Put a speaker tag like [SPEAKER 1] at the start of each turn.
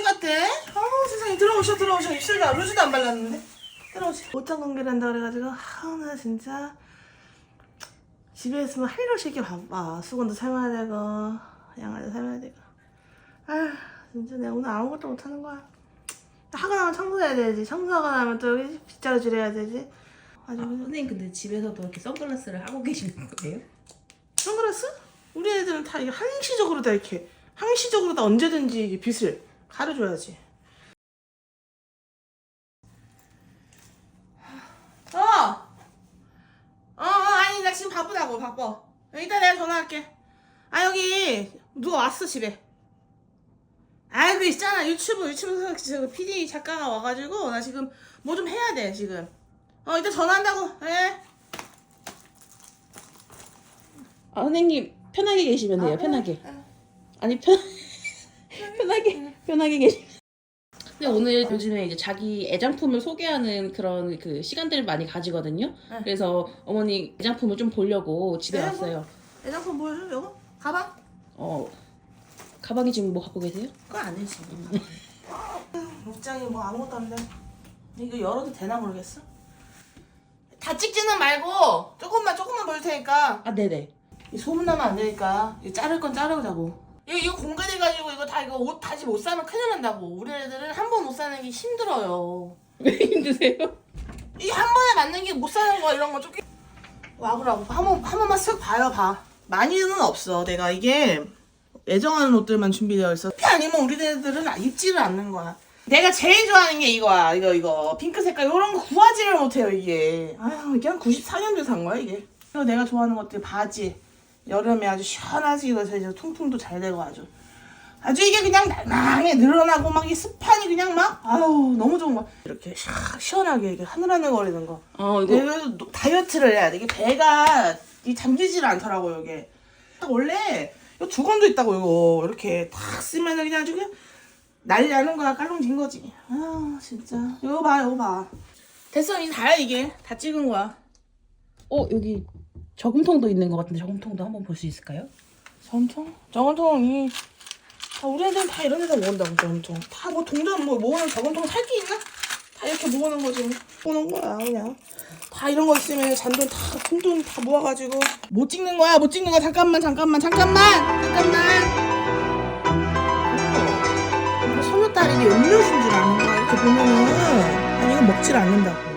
[SPEAKER 1] 오셨대? 어우 세상에 들어오셔 들어오셔. 입술도 안- 루즈도 안 발랐는데. 들어오셔 옷장 관계를 한다 그래가지고 아나 진짜. 집에 있으면 할일 없이 이렇게 바빠 수건도 삶아야 되고 양아도 삶아야 되고. 아 진짜 내가 오늘 아무것도 못하는 거야. 하고 나면 청소해야 되지. 청소하고 나면 또 여기 빗자루질 해야 되지. 아주 그냥
[SPEAKER 2] 선생님 근데 집에서도 이렇게 선글라스를 하고 계시는 거예요?
[SPEAKER 1] 선글라스? 우리 애들은 다 이게 항시적으로 다 이렇게 항시적으로 다 언제든지 빛을 가려줘야지. 어! 어, 어, 아니, 나 지금 바쁘다고, 바빠. 이따 내가 전화할게. 아, 여기, 누가 왔어, 집에. 아, 그 있잖아. 유튜브, 유튜브에서 저 PD 작가가 와가지고, 나 지금 뭐 좀 해야 돼, 지금. 어, 이따 전화한다고. 예.
[SPEAKER 2] 아 선생님 편하게 계시면 돼요
[SPEAKER 1] 아,
[SPEAKER 2] 편하게
[SPEAKER 1] 아.
[SPEAKER 2] 아니 편 편하게 편하게 계시 근데 오늘 요즘에 이제 자기 애장품을 소개하는 그런 그 시간들을 많이 가지거든요.
[SPEAKER 1] 네.
[SPEAKER 2] 그래서 어머니 애장품을 좀 보려고 집에
[SPEAKER 1] 애장품?
[SPEAKER 2] 왔어요.
[SPEAKER 1] 애장품 보여줘, 이거? 가방?
[SPEAKER 2] 어 가방에 지금 뭐 갖고 계세요?
[SPEAKER 1] 그거 아니지. 옷장에 뭐 아무것도 없는데 이거 열어도 되나 모르겠어. 다 찍지는 말고 조금만 조금만 보일 테니까
[SPEAKER 2] 아 네네.
[SPEAKER 1] 이 소문나면 안 되니까 이거 자를 건 자르자고. 이거 이거 공개돼가지고 이거 다 이거 옷 다시 못 사면 큰일 난다고. 우리 애들은 한번못 사는 게 힘들어요.
[SPEAKER 2] 왜 힘드세요?
[SPEAKER 1] 이 한 번에 맞는 게 못 사는 거 이런 거 조금 와보라고. 한 번 한 번만 쓱 봐요 봐. 많이는 없어. 내가 이게 애정하는 옷들만 준비되어 있어 그게 아니면 우리네들은 입지를 않는 거야. 내가 제일 좋아하는 게 이거야. 이거 이거 핑크 색깔 이런 거 구하지를 못해요 이게. 아유 이게 한 94년도에 산 거야 이게. 이거 내가 좋아하는 것들 바지 여름에 아주 시원하지 이거. 이제 통풍도 잘 되고 아주. 아주 이게 그냥 날랑해. 늘어나고 막 이 습한이 그냥 막 아유 너무 좋은 거야 이렇게 샥 시원하게 이게 하늘하늘 거리는 거.
[SPEAKER 2] 어 이거
[SPEAKER 1] 노- 다이어트를 해야 돼. 이게 배가 이 잠기질 않더라고요 이게. 원래 이 두건도 있다고 이거. 이렇게 탁 쓰면은 그냥 아주 그냥 난리 나는 거야. 깔롱진 거지. 아 진짜. 이거 봐 이거 봐. 됐어 이제 다야 이게. 다 찍은 거야.
[SPEAKER 2] 어 여기 저금통도 있는 것 같은데 저금통도 한번 볼 수 있을까요?
[SPEAKER 1] 전통? 저건통이 다 우리 애들은 다 이런 데서 모은다고 저건통. 다 뭐 동전 뭐 모으는 저건통 살 게 있나? 다 이렇게 모으는 거지 모으는 거야 그냥. 다 이런 거 있으면 잔돈 다 큰돈 다 모아가지고. 못 찍는 거야? 못 찍는 거야? 잠깐만 잠깐만 잠깐만! 잠깐만! 어, 소녀딸이 이게 음료수인 줄 아는 거야 이렇게 보면은. 아니 이거 먹질 않는다고